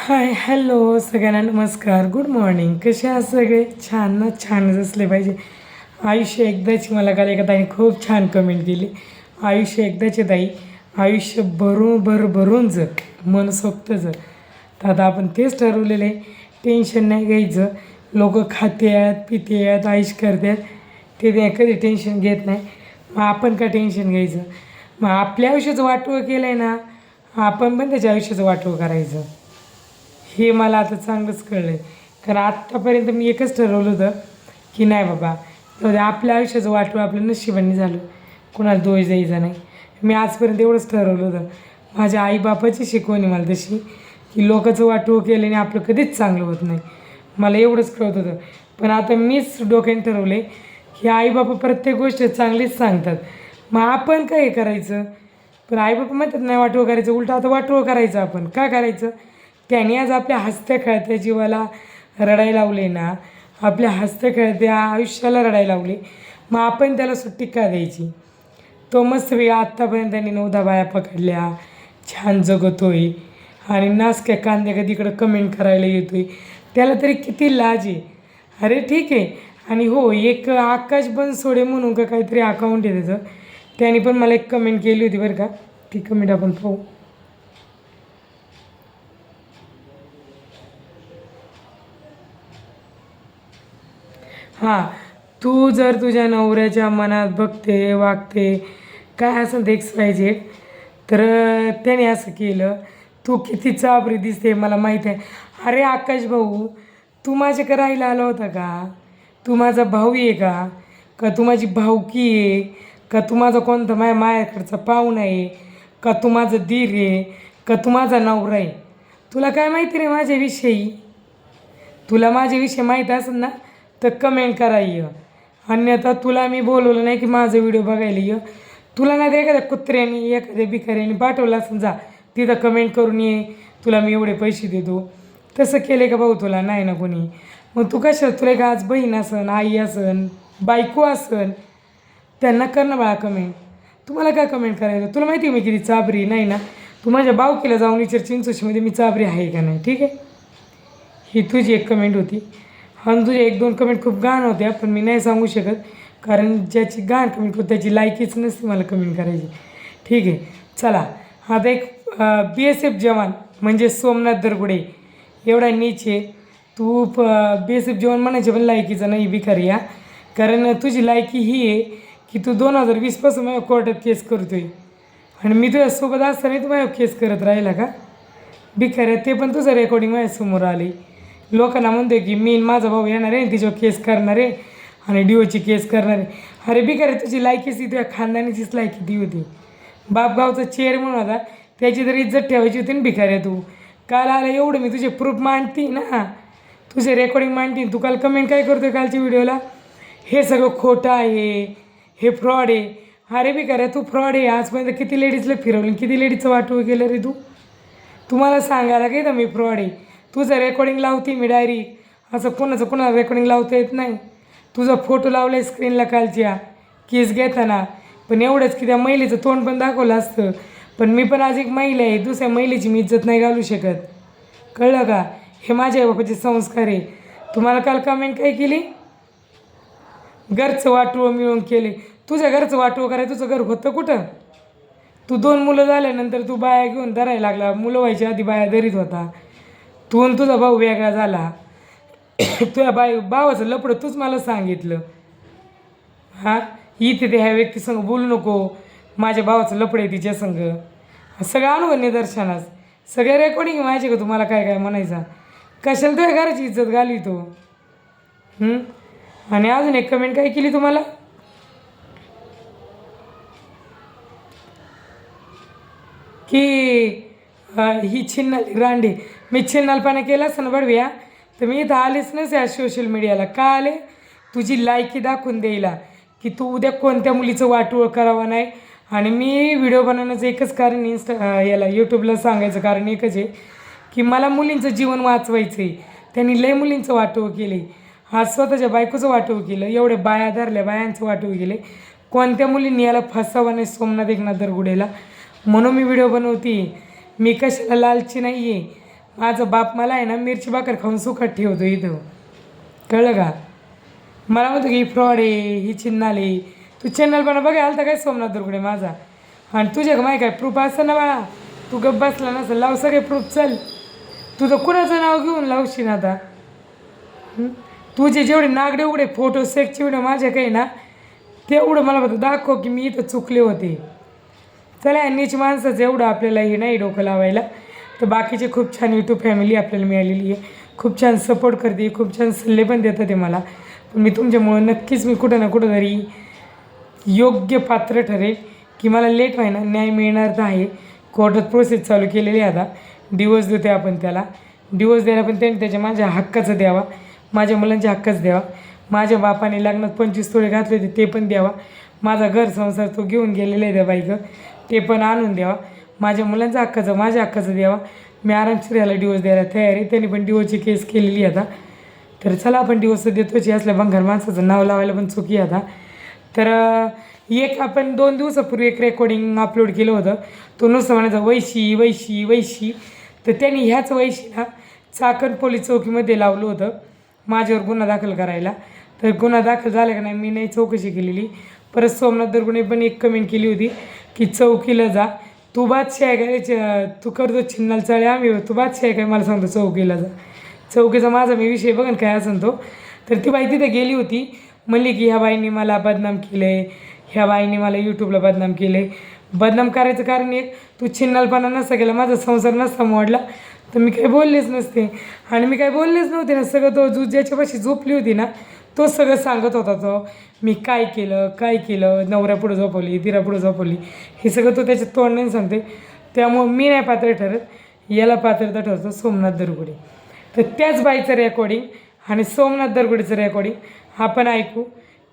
Hi hello सगळ्यांना नमस्कार good morning. कसे आहात सगळे? छान ना छानच असले पाहिजे. आयुष्य एकदाची मला काल एका ताईने खूप छान कमेंट केली आयुष्य एकदाचे ताई आयुष्य बरोबर भर भरून जग मनसोक्त जग. तर आता आपण तेच ठरवलेलं. आहे टेन्शन नाही घ्यायचं. लोक खाते आहेत पिते आहेत आयुष करतात ते ते कधी टेन्शन घेत नाही. मग आपण का टेन्शन घ्यायचं? मग आपल्या आयुष्याचं वाटवं केलं आहे ना आपण पण त्याच्या आयुष्याचं वाटवं करायचं. हे मला आता चांगलंच कळलं आहे कारण आत्तापर्यंत मी एकच ठरवलं होतं की नाही बाबा जाऊ आपल्या आयुष्याचं वाटू आपल्या नशिबांनी झालं. कोणाला दोष द्यायचा नाही. मी आजपर्यंत एवढंच ठरवलं होतं. माझ्या आईबापाची शिकवणी मला तशी की लोकांचं वाटवं केल्याने आपलं कधीच चांगलं होत नाही. मला एवढंच कळत होतं. पण आता मीच डोक्याने ठरवले की आईबापा प्रत्येक गोष्ट चांगलीच सांगतात. मग आपण काय करायचं? पण आईबापा म्हणतात नाही वाटवं करायचं. उलटं आता वाटवं करायचं आपण. का करायचं? त्याने आज आपल्या हसत्या खेळत्या जीवाला रडायला लावले ना आपल्या हसत्या खेळत्या आयुष्याला रडायला लावले मग आपण त्याला सुट्टी का द्यायची? तो मस्त वेळ आत्तापर्यंत त्यांनी नवदा बाया पकडल्या छान जगतोय आणि नास काय कांद्या कधी इकडं कमेंट करायला येतोय. त्याला तरी किती लाज आहे. अरे ठीक आहे. आणि हो एक आकाश बनसोडे म्हणून का काहीतरी अकाउंट आहे त्याचं. त्याने पण मला एक कमेंट केली होती बरं का. ती कमेंट आपण पाहू. हां तू जर तुझ्या नवऱ्याच्या मनात बघते वागते काय असं देख पाहिजे तर त्याने असं केलं. तू किती चाबरी दिसते मला माहीत आहे. अरे आकाश भाऊ तू माझ्याकडे राहायला आला होता का? तू माझा भाऊ आहे का? का तू माझी भाऊकी आहे? का तू माझा कोणता माय मायाकडचा पाहुणा आहे? का तू माझं दीर आहे? का तू माझा नवरा आहे? तुला काय माहिती रे माझ्याविषयी? तुला माझ्याविषयी माहीत असेल ना? तर कमेंट करा ये अन्यथा तुला मी बोलवलं नाही की माझा व्हिडिओ बघायला ये तुला नाही तर एखाद्या कुत्र्याने एखाद्या भिकाऱ्याने पाठवलं असं जा. तिथं कमेंट करून ये. तुला मी एवढे पैसे देतो. तसं केले का भाऊ तुला? नाही ना कोणी. मग तू कशा तुला एक आज बहीण असन आई असन बायको असन. त्यांना कर ना बाळा कमेंट तुम्हाला काय कमेंट करायचं? तुला माहिती आहे मी किती चाबरी नाही ना? तू माझ्या बावकीला जाऊन विचार चिंचोशीमध्ये मी चाबरी आहे का नाही? ठीक आहे? ही तुझी एक कमेंट होती. आणि तुझे एक दोन कमेंट खूप घाण होत्या पण मी नाही सांगू शकत. कारण ज्याची घाण कमेंट होती त्याची लायकीच नसते मला कमेंट करायची. ठीक आहे चला. आता एक बी एस एफ जवान म्हणजे सोमनाथ दरगुडे. एवढा नीच आहे. तू बी एस एफ जवान म्हणायचे पण लायकीचा नाही भिकारी या कारण तुझी लायकी ही आहे की तू दोन हजार वीसपासून माझ्या कोर्टात केस करतोय. आणि मी तुझ्यासोबत असताना तू माझ्या केस करत राहिला का? भिकाऱ्या ते पण तुझं रेकॉर्डिंग माझ्यासमोर आली लोकांना म्हणतोय की मी आणि माझा भाऊ येणार आहे तिच्यावर केस करणार आहे आणि डिओची केस करणार आहे. अरे भिकाऱ्या तुझी लायकीच ती तुझ्या खानदानीचीच लायकी ती होती. बापगावचा चेअर म्हणून होता. त्याची तरी इज्जत ठेवायची होती ना भिकाऱ्या तू. काल आला एवढं मी तुझे प्रूफ मांडती ना. तुझे रेकॉर्डिंग मांडती तू काल कमेंट काय करतोय कालच्या व्हिडिओला हे सगळं खोटं आहे. हे फ्रॉड आहे. अरे भिकाऱ्या तू फ्रॉड आहे. आजपर्यंत किती लेडीजला फिरवलं किती लेडीजचं वाटू केलं रे तू? तुम्हाला सांगायला काय तर मी फ्रॉड आहे? तुझं रेकॉर्डिंग लावते मी डायरी असं कोणाचं कोणाला रेकॉर्डिंग लावता येत नाही. तुझा फोटो लावला आहे स्क्रीनला कालच्या. केस घेताना. पण एवढंच की त्या महिलेचं तोंड पण दाखवलं असतं. पण मी पण आज एक महिला आहे. दुसऱ्या महिलेची मी इज्जत नाही घालू शकत. कळलं का? हे माझ्या बापाचे संस्कार आहे. तुम्हाला काल कमेंट काय केली? घरचं वाटवं मिळून केले. तुझ्या घरचं वाटवं करायचं तुझं घर होतं कुठं? तू दोन मुलं झाल्यानंतर तू बाया घेऊन धरायला लागला. मुलं व्हायच्या आधी बाया धरीत होता. तू आणि तुझा भाऊ वेगळा झाला. तुझ्या बाई भावाचं लपडं तूच मला सांगितलं. हां? इथे ते ह्या व्यक्तीसंग बोलू नको. माझ्या भावाचं लपडं आहे तिच्या संग. सगळं आणू निदर्शनास सगळे रेकॉर्डिंग माहिती का तुम्हाला काय काय म्हणायचं. कशाला तुझ्या घराची इज्जत घाली तो आणि अजून एक कमेंट काय केली तुम्हाला? की ही छिन्नाली रांडे. मी छिन्नालपणा केला असं बडव्या तर मी इथं आलेच नसे सोशल मीडियाला का आले? तुझी लायकी दाखवून द्यायला की तू उद्या कोणत्या मुलीचं वाटोळ करावं नाही? आणि मी व्हिडिओ बनवण्याचं एकच कारण इन्स्टा याला यूट्यूबला सांगायचं कारण एकच आहे की मला मुलींचं जीवन वाचवायचं आहे त्यांनी लय मुलींचं वाटोळ केले आज स्वतःच्या बायकोचं वाटोळ केलं. एवढे बाया धरल्या बायांचं वाटोळ केले कोणत्या मुलींनी याला फसावं नाही सोमनाथ एकनाथ दरगुडेला? म्हणून मी व्हिडिओ बनवते मी कशाला लालची नाही आहे माझा बाप मला आहे ना मिरची भाकर खाऊन सुखात ठेवतो इथं. कळलं का? मला म्हणतो की ही फ्रॉड आहे ही चिन्नाले तू चॅनल पण बघा तर काय सोमनाथ दुर्गडे माझा? आणि तुझ्या माहीत काय प्रूफ असतं ना बाळा. तू गप बसला नसेल लाव सगळे प्रूफ चल. तुझं कुणाचं नाव घेऊन लावशील आता? तुझे जेवढे नागडे उघडे फोटो सेक्सचे व्हिडिओ माझ्या काही ना तेवढं मला बघ दाखव की मी इथं चुकले होते. चला या नीच माणसाचं एवढं आपल्याला हे नाही डोकं लावायला. तर बाकीचे खूप छान यूट्यूब फॅमिली आपल्याला मिळालेली आहे. खूप छान सपोर्ट करते खूप छान सल्ले पण देतात ते मला. पण मी तुमच्यामुळं नक्कीच मी कुठं ना कुठं तरी योग्य पात्र ठरेल की मला लेट व्हायना न्याय मिळणार तर आहे. कोर्टात प्रोसेस चालू केलेली आहे आता. डिवोर्स देते आपण त्याला. डिवोर्स द्यायला पण त्यांनी त्याच्या माझ्या हक्काचं द्यावा. माझ्या मुलांच्या हक्काच द्यावा. माझ्या बापाने लग्नात पंचवीस तोळे घातले होते ते पण द्यावा. माझा घर संसार तो घेऊन गेलेला आहे त्या बाईकं ते पण आणून द्यावा. माझ्या मुलांचा हक्काचं माझ्या हक्काचं द्यावा मी आरामशीर याला डिवोर्स द्यायला तयार आहे. त्यांनी पण डिवोर्सची केस केलेली आता. तर चला आपण डिवोर्स देतोच असल्या भंगार माणसाचं नाव लावायला पण चुकी आता. तर एक आपण दोन दिवसापूर्वी एक रेकॉर्डिंग अपलोड केलं होतं. तो नुसतं म्हणायचा वैशी वैशी वैशी. तर त्यांनी ह्याच वैशीला चाकण पोलीस चौकीमध्ये लावलं होतं. माझ्यावर गुन्हा दाखल करायला. तर गुन्हा दाखल झाला का नाही मी नाही चौकशी केलेली. परत सोमनाथ दरगुणे पण एक कमेंट केली होती की चौकीला जा. तू बादशाह आहे काय तू करतो छिन्नाल चाळे आम्ही तू बादशाह आहे काय मला सांगतो चौकीला जा चौकीचा माझा मी विषय बघन काय असं तो. तर ती बाई तिथे गेली होती. म्हणली की ह्या बाईंनी मला बदनाम केलं आहे ह्या बाईंनी मला यूट्यूबला बदनाम केलं आहे बदनाम करायचं कारण एक तू छिन्नालपणा नसता केला माझा संसार नसता मोडला. तर मी काही बोललेच नसते. आणि मी काही बोललेच नव्हते ना. सगळं तो जू ज्याच्यापाशी झोपली होती ना तो सगळं सांगत होता तो मी काय केलं काय केलं नवऱ्यापुढं झोपवली दिरापुढं झोपवली. हे सगळं तो त्याच्या तोंडाने सांगते. त्यामुळं मी नाही पात्र ठरत याला पात्रता ठरतो सोमनाथ दरगुडे. तर त्याच बाईचं रेकॉर्डिंग आणि सोमनाथ दरगुडेचं रेकॉर्डिंग आपण ऐकू.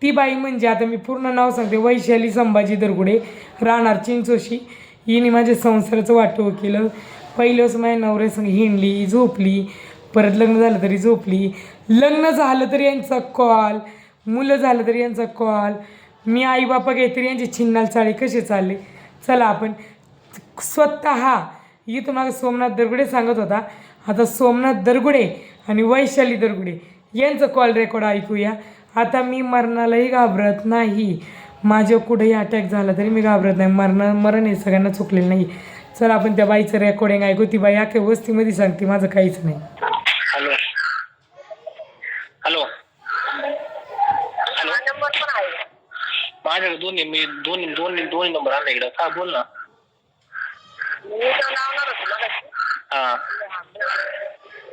ती बाई म्हणजे आता मी पूर्ण नाव सांगते वैशाली संभाजी दरगुडे राहणार चिंचोशी. हिने माझ्या संसाराचं वाटोळ केलं. पहिलंच माझ्या नवऱ्यासंग हिंडली झोपली. परत लग्न झालं तरी झोपली. लग्न झालं तरी यांचा कॉल मुलं झालं तरी यांचा कॉल मी आई बापा काहीतरी यांचे छिन्नाल चाळे कसे चालले? चला आपण स्वतः इथं मागं सोमनाथ दरगुडे सांगत होता. आता सोमनाथ दरगुडे आणि वैशाली दरगुडे यांचं कॉल रेकॉर्ड ऐकूया. आता मी मरणालाही घाबरत नाही. माझ्या कुठेही अटॅक झाला तरी मी घाबरत नाही. मरण मरण हे सगळ्यांना चुकलेलं नाही चला आपण त्या बाईचं रेकॉर्डिंग ऐकू. ती बाई अख्या वस्तीमध्ये सांगते. माझं काहीच नाही हॅलो हॅलो हॅलो नंबर पण आहे माझ्याकडे दोन्ही मी दोन्ही दोन्ही दोन्ही नंबर आणला इकडं. का? बोल ना. मी तर लावणार होतो मगाशी. हा.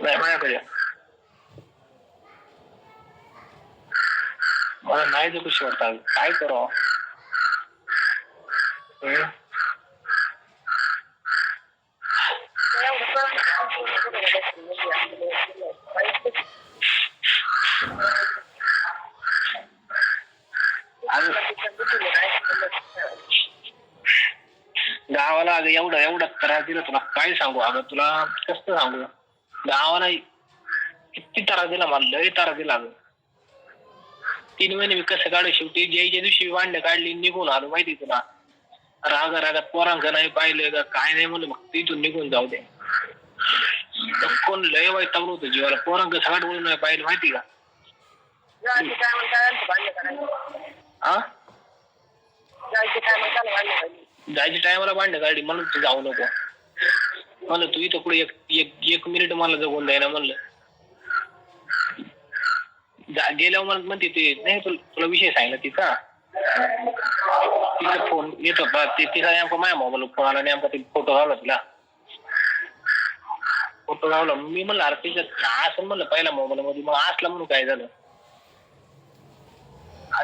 नाही माझ्याकडे. मला नाही जो कशी वाटतात काय करावं हम्म? एवढं कळलं. अजून गावाला अगं एवढं एवढा त्रास दिला तुला. काय सांगू? अगं तुला कसं सांगू? गावाला किती त्रास दिला मला लय त्रास दिला अगं. तीन महिने मी कसं काढू शेवटी? ज्याच्या दिवशी भांडणं काढली निघून आलो माहिती तुला. रागा रागात पोरांक नाही पाहिलं का काय नाही म्हणलं मग तिथून निघून जाऊ दे. कोण लय वाईट होतं जीवाला. पोरांक सगळ्यात बोलून नाही पाहिलं माहिती का? काय म्हणता. हा काय म्हणता. जायच्या टायमाला भांडणं गाडी म्हणून तू जाऊ नको. म्हणलं तू इथं पुढे एक एक एक मिनिट मला जगून द्यायला म्हणलं. जा- गेल्यावर मला म्हणते ते नाही तुला विषय सांगितला तिचा? तिचा फोन येत होता ते तिचा नेमका माझ्या मोबाईल फोन आला नेमका ते फोटो लावला तिला. फोटो लावला. मी म्हणलं अरे तिचं असं? म्हणलं पहिला मोबाईल मध्ये. मग असला म्हणून काय झालं?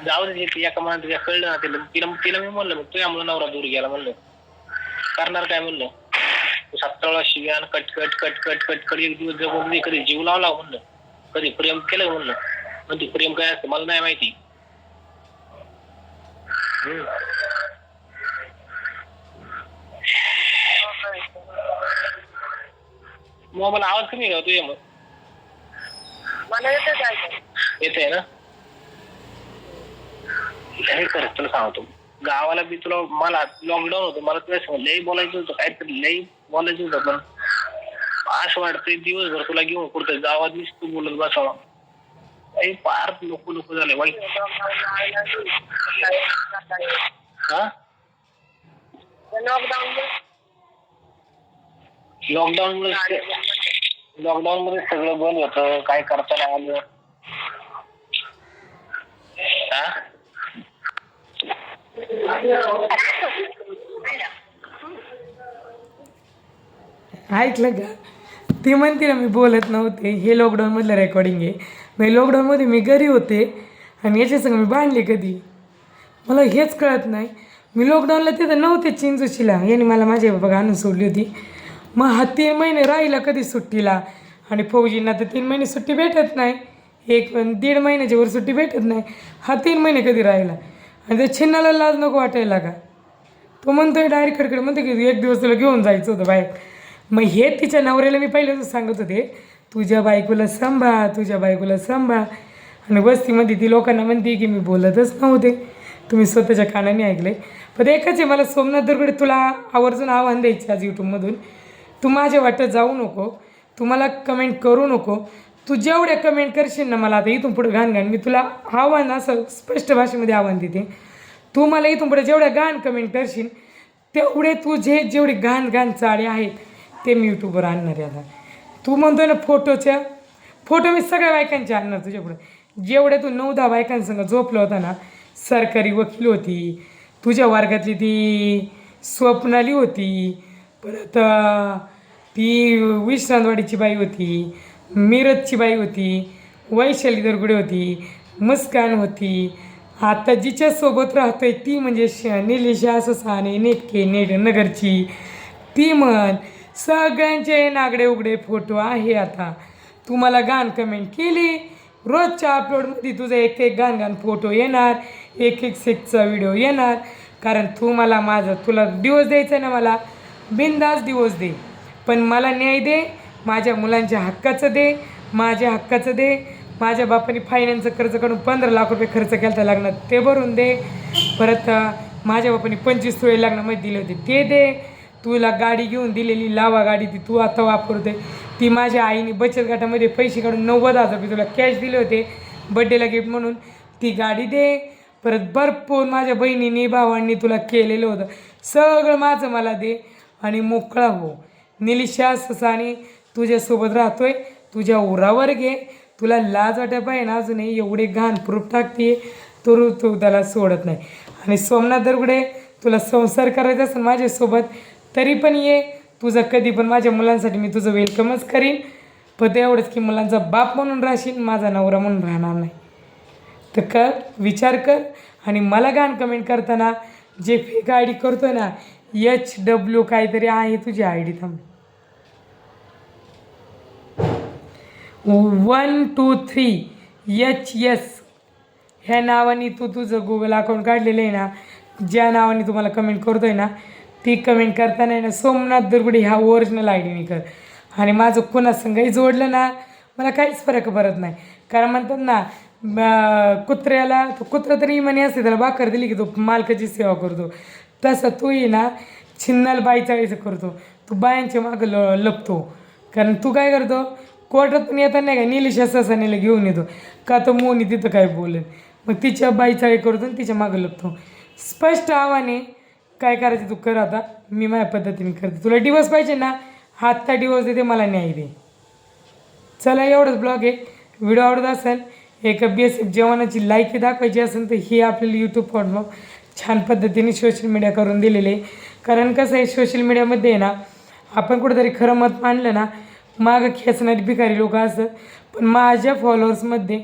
जाऊ दे ते एका मनात तुझ्या कळलं ना तिला तिला तिला मी म्हणलं मग तुझ्यामुळे नवरा दूर गेला म्हणलं. करणार काय? म्हणलं. तू सत्ता वेळा शिव्यान cut cut cut cut cut cut एक दिवस जगून मी कधी जीव लावला म्हणलं. कधी प्रेम केलं म्हणलं. म्हणजे प्रेम काय असतं मला नाही माहिती. हम्म. मोबाईल आवाज कमी का तुझ्या मग मला येतं जायचं येते ना? हे कर तुला सांगतो. गावाला बी तुला मला लॉकडाऊन होतं मला तुला सांग लई बोलायचं होतं काहीतरी लई बोलायचं होतं पण असं वाटतंय दिवसभर तुला घेऊन कुठं गावात नुसतं बोलत बसावा. काही फार नको नको वाईट हा? लॉकडाऊन मध्ये लॉकडाऊन मध्ये सगळं बंद होतं काय करता नाही आलं. हा? ऐकलं का? ती म्हणते ना मी बोलत नव्हते. हे लॉकडाऊनमधलं रेकॉर्डिंग आहे. मी लॉकडाऊनमध्ये मी घरी होते आणि याच्या संग मी बांधले कधी? मला हेच कळत नाही. मी लॉकडाऊनला तिथं नव्हते चिंचुशीला. यांनी मला माझ्या बाबा आणून सोडली होती. मग हा तीन महिने राहिला कधी सुट्टीला? आणि फौजींना तर तीन महिने सुट्टी भेटत नाही. एक दीड महिन्याच्या वर सुट्टी भेटत नाही. हा तीन महिने कधी राहिला? आणि त्या छिन्नाला लाज नको वाटायला का तो म्हणतोय डायरेक्ट कडकडे म्हणतो की एक दिवस तुला घेऊन जायचं होतं बाहेर. मग हे तिच्या नवऱ्याला मी पहिल्याच सांगत होते तुझ्या बायकोला सांभाळ तुझ्या बायकोला सांभाळ. आणि वस्तीमध्ये ती लोकांना म्हणते की मी बोलतच नव्हते. तुम्ही स्वतःच्या कानाने ऐकले पण एकच आहे मला सोमनाथ दुर्गडे तुला आवर्जून आव्हान द्यायचे आज यूट्यूबमधून तू माझ्या वाटत जाऊ नको. तू मला कमेंट करू नको. तू जेवढ्या कमेंट करशील ना मला आता इथून पुढे घाण घाण. मी तुला आव्हान असं स्पष्ट भाषेमध्ये आव्हान देते. तू मला इथून पुढे जेवढ्या घाण कमेंट करशील तेवढे तू जे जेवढे घाण घाण चाळे आहेत ते मी यूट्यूबवर आणणार आहे आता. तू म्हणतोय ना फोटोच्या फोटो मी सगळ्या बायकांचे आणणार तुझ्यापुढे जेवढे तू नऊ दहा बायकांसंग झोपलं होता ना सरकारी वकील होती तुझ्या वर्गातली ती स्वप्नाली होती परत ती विश्रांतवाडीची बाई होती मिरजची बाई होती वैशाली दरगुडे होती मुस्कान होती. आता जिच्यासोबत राहतो आहे ती म्हणजे श निलेशा ससाने नेटके नेट नगरची. ती म्हण सगळ्यांचे नागडे उघडे फोटो आहे आता. तू मला गाण कमेंट केली. रोजच्या अपलोडमध्ये तुझा एक एक गाण गाण फोटो येणार. एक एक सेकचा व्हिडिओ येणार. कारण तू मला माझं तुला दिवस द्यायचा आहे ना मला. बिंदास दिवस दे. पण मला न्याय दे. माझ्या मुलांच्या हक्काचं दे माझ्या हक्काचं दे. माझ्या बापाने फायनान्सचं कर्ज काढून पंधरा लाख रुपये खर्च केला तर लग्नात ते भरून दे. परत माझ्या बापाने पंचवीस तोळे लग्नामध्ये दिले होते ते दे. तुला गाडी घेऊन दिलेली लावा गाडी ती तू आता वापरते ती माझ्या आईने बचत गटामध्ये पैसे काढून नव्वद हजार रुपये तुला कॅश दिले होते बड्डेला गिफ्ट म्हणून. ती गाडी दे. परत भरपूर माझ्या बहिणीने भावांनी तुला केलेलं होतं. सगळं माझं मला दे. आणि मोकळा हो. निलिशा ससाने तुझ्यासोबत राहतोय. तुझ्या उरावर घे. तुला लाज वाट्या पाहिजे ना? अजूनही एवढे घाण प्रूफ टाकते. तर तू त्याला सोडत नाही. आणि सोमनाथ दरगुडे तुला संसार करायचा असेल माझ्यासोबत तरी पण ये. तुझं कधी पण माझ्या मुलांसाठी मी तुझं वेलकमच करीन. पण एवढंच की मुलांचा बाप म्हणून राहशील माझा नवरा म्हणून राहणार नाही. तर कर विचार कर. आणि मला घाण कमेंट करताना जे फेक आय डी करतो ना एच डब्ल्यू काहीतरी आहे तुझी आय डी थांब. One two three H S ह्या नावाने तू तुझं गुगल अकाउंट काढलेलं आहे ना ज्या नावाने तुम्हाला कमेंट करतोय ना ती कमेंट करताना आहे ना सोमनाथ दुर्गुडे ह्या ओरिजिनल आय डीने कर. आणि माझं कुणासंगही जोडलं ना मला काहीच फरक पडत नाही. कारण म्हणतात ना कुत्र्याला तो कुत्रा तरी म्हणे असते त्याला बाकर दिली की तो मालकाची सेवा करतो. तसं तूही ना छिन्नाल बाईचाळीचं करतो. तू बायांच्या मागं ल लपतो. कारण तू काय करतो कोर्टातून येताना नाही का निलिशा ससानीला घेऊन येतो. का तर मोनी तिथं काय बोलेल? मग तिच्या बाईचाळी करतो आणि तिच्या मागं लपतो. स्पष्ट आव्हाने काय करायचं तू कर आता. मी माझ्या पद्धतीने करते. तुला डिवोर्स पाहिजे ना हातचा डिवोर्स देते मला न्याय दे. चला एवढंच ब्लॉग आहे. व्हिडिओ आवडत असेल एका बेसिक जेवणाची लायकी दाखवायची असेल तर ही आपल्याला यूट्यूब प्लॅटफॉर्म छान पद्धतीने सोशल मीडिया करून दिलेले आहे. कारण कसं आहे सोशल मीडियामध्ये आहे ना आपण कुठेतरी खरं मत मांडलं ना मागं खेचणारी भिकारी लोक असतात. पण माझ्या फॉलोअर्समध्ये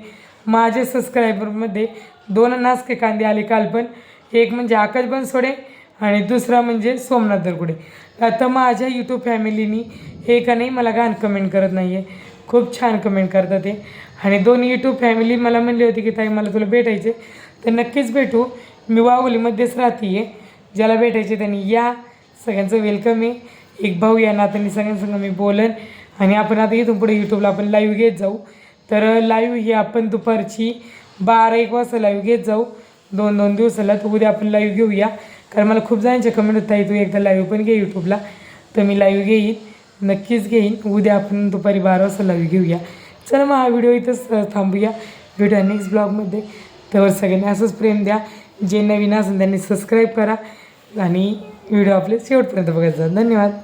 माझ्या सबस्क्रायबरमध्ये दोन नासके कांदे आले काल पण. एक म्हणजे आकाश बनसोडे आणि दुसरा म्हणजे सोमनाथ दरगुडे आता माझ्या यूट्यूब फॅमिलीनी हे एका नाही मला घाण कमेंट करत नाही आहे खूप छान कमेंट करतात ते. आणि दोन यूट्यूब फॅमिली मला म्हणली होती की ताई मला तुला भेटायचे तर नक्कीच भेटू. मी वावलीमध्येच राहते आहे ज्याला भेटायचे त्यांनी या. सगळ्यांचं वेलकम आहे. एक भाऊ या नात्याने सगळ्यांसंग मी बोलेन. आणि आपण आता इथून पुढे यूट्यूबला आपण लाईव्ह घेत जाऊ. तर लाईव्ह ही आपण दुपारची बारा एक वाजता लाईव्ह घेत जाऊ. दोन दोन दिवसाला. तर उद्या आपण लाईव्ह घेऊया. कारण मला खूप जणांच्या कमेंट होत आहे तू एकदा लाईव्ह पण घे यूट्यूबला तर मी लाईव्ह घेईन. नक्कीच घेईन. उद्या आपण दुपारी बारा वाजता लाईव्ह घेऊया. चला मग हा व्हिडिओ इथंच थांबूया. भेटूया नेक्स्ट ब्लॉगमध्ये तर सगळ्यांनी असंच प्रेम द्या. जे नवीन असेल त्यांनी सबस्क्राईब करा. आणि व्हिडिओ आपले शेवटपर्यंत बघायचा धन्यवाद.